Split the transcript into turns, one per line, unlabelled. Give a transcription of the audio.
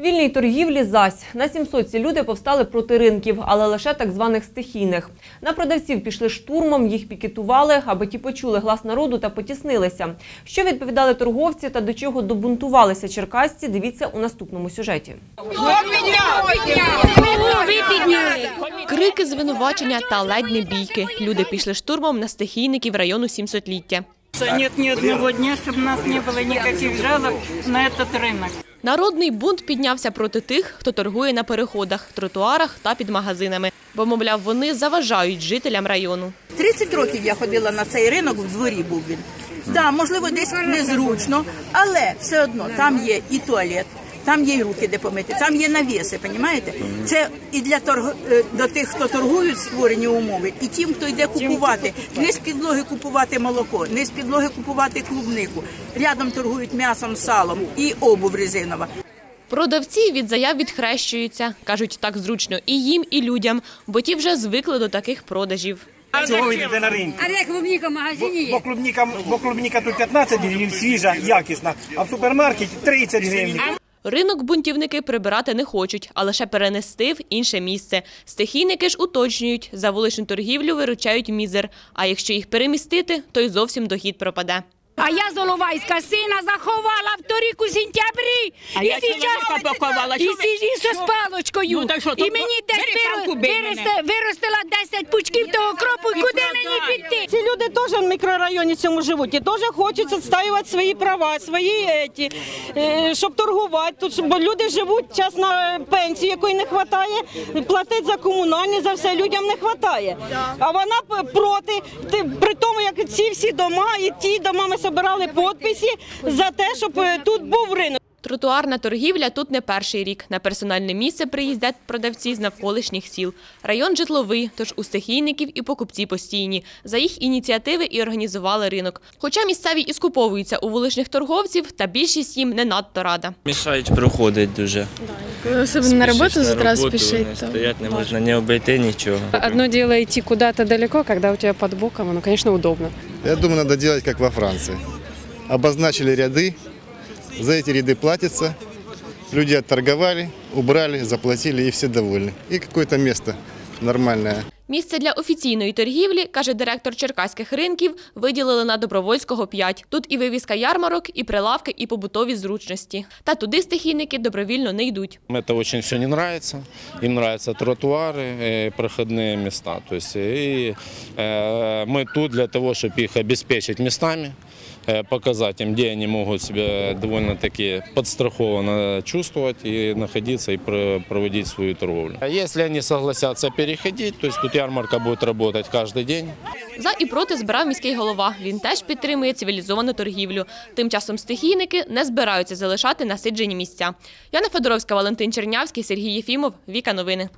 Вільній торгівлі зась. На 700 ці люди повстали проти ринків, але лише так званих стихійних. На продавців пішли штурмом, їх пікетували, аби ті почули глас народу та потіснилися. Що відповідали торговці та до чого добунтувалися черкасці, дивіться у наступному сюжеті.
Крики, звинувачення та ледь не бійки. Люди пішли штурмом на стихійників району 700-ліття
Нет ни одного дня, чтобы у нас не было никаких жалоб на этот рынок.
Народний бунт піднявся проти тих, хто торгує на переходах, тротуарах та під магазинами, бо, мовляв, вони заважають жителям району.
30 років я ходила на цей ринок, в дворі був він. Так, можливо, десь незручно, але все одно там є і туалет, там є і руки, де помити, там є навіси, понімаєте? Це і для торг... е, до тих, хто торгують створені умови, і тим, хто йде купувати. Не з підлоги купувати молоко, не з підлоги купувати клубнику. Рядом торгують м'ясом, салом і обув резинова.
Продавці від заяв відхрещуються. Кажуть, так зручно і їм, і людям, бо ті вже звикли до таких продажів.
Чого ви йдете на ринку?
А де клубніка в магазині
Бо
є?
клубніка, бо клубніка тут 15 гривень, свіжа, якісна, а в супермаркеті 30 гривень.
Ринок бунтівники прибирати не хочуть, а лише перенести в інше місце. Стихійники ж уточнюють, за вуличну торгівлю виручають мізер, а якщо їх перемістити, то й зовсім дохід пропаде.
А я з Оловайська сина заховала в торік у сентябрі.
А
і
я
сейчас-
чоловіка поховала.
І, і со спалочкою.
Ну, так що,
і
то
мені десь
бий
виросте, виростила 10 пучків того кропу. І куди мені піти?
Ці люди теж в мікрорайоні цьому живуть і теж хочуть відстоювати свої права, свої еті, е, щоб торгувати тут, бо люди живуть час на пенсію, якої не вистачає, платить за комунальні, за все людям не вистачає. А вона проти, Ти- тому, як ці всі дома і ті дома ми збирали підписи за те, щоб е, тут був ринок.
Тротуарна торгівля тут не перший рік. На персональне місце приїздять продавці з навколишніх сіл. Район житловий, тож у стихійників і покупці постійні. За їх ініціативи і організували ринок. Хоча місцеві і скуповуються у вуличних торговців, та більшість їм не надто рада.
Мішають проходить дуже.
Особенно на работу
Спішиш
с утра
роботу,
спешить.
не
то-
Стоять не можна ні обійти, нічого.
Одно дело идти куда-то далеко, когда у тебя под боком, оно, конечно, удобно.
Я думаю, надо делать как во Франции. Обозначили ряды, за эти ряды платятся, люди отторговали, убрали, заплатили и все довольны. И какое-то место нормальное.
Місце для офіційної торгівлі, каже директор черкаських ринків, виділили на Добровольського 5. Тут і вивізка ярмарок, і прилавки, і побутові зручності. Та туди стихійники добровільно не йдуть.
Это очень все не нравится. Им нравятся тротуары, э, проходные места. То есть, и э, мы тут для того, чтобы их обеспечить местами, э, показать им, где они могут себя довольно-таки подстрахованно чувствовать и находиться и про- проводить свою торговлю. Если они согласятся переходить, то есть тут ярмарка будет работать каждый день,
За і проти збирав міський голова. Він теж підтримує цивілізовану торгівлю. Тим часом стихійники не збираються залишати насиджені місця. Яна Федоровська, Валентин Чернявський, Сергій Єфімов. Віка Новини.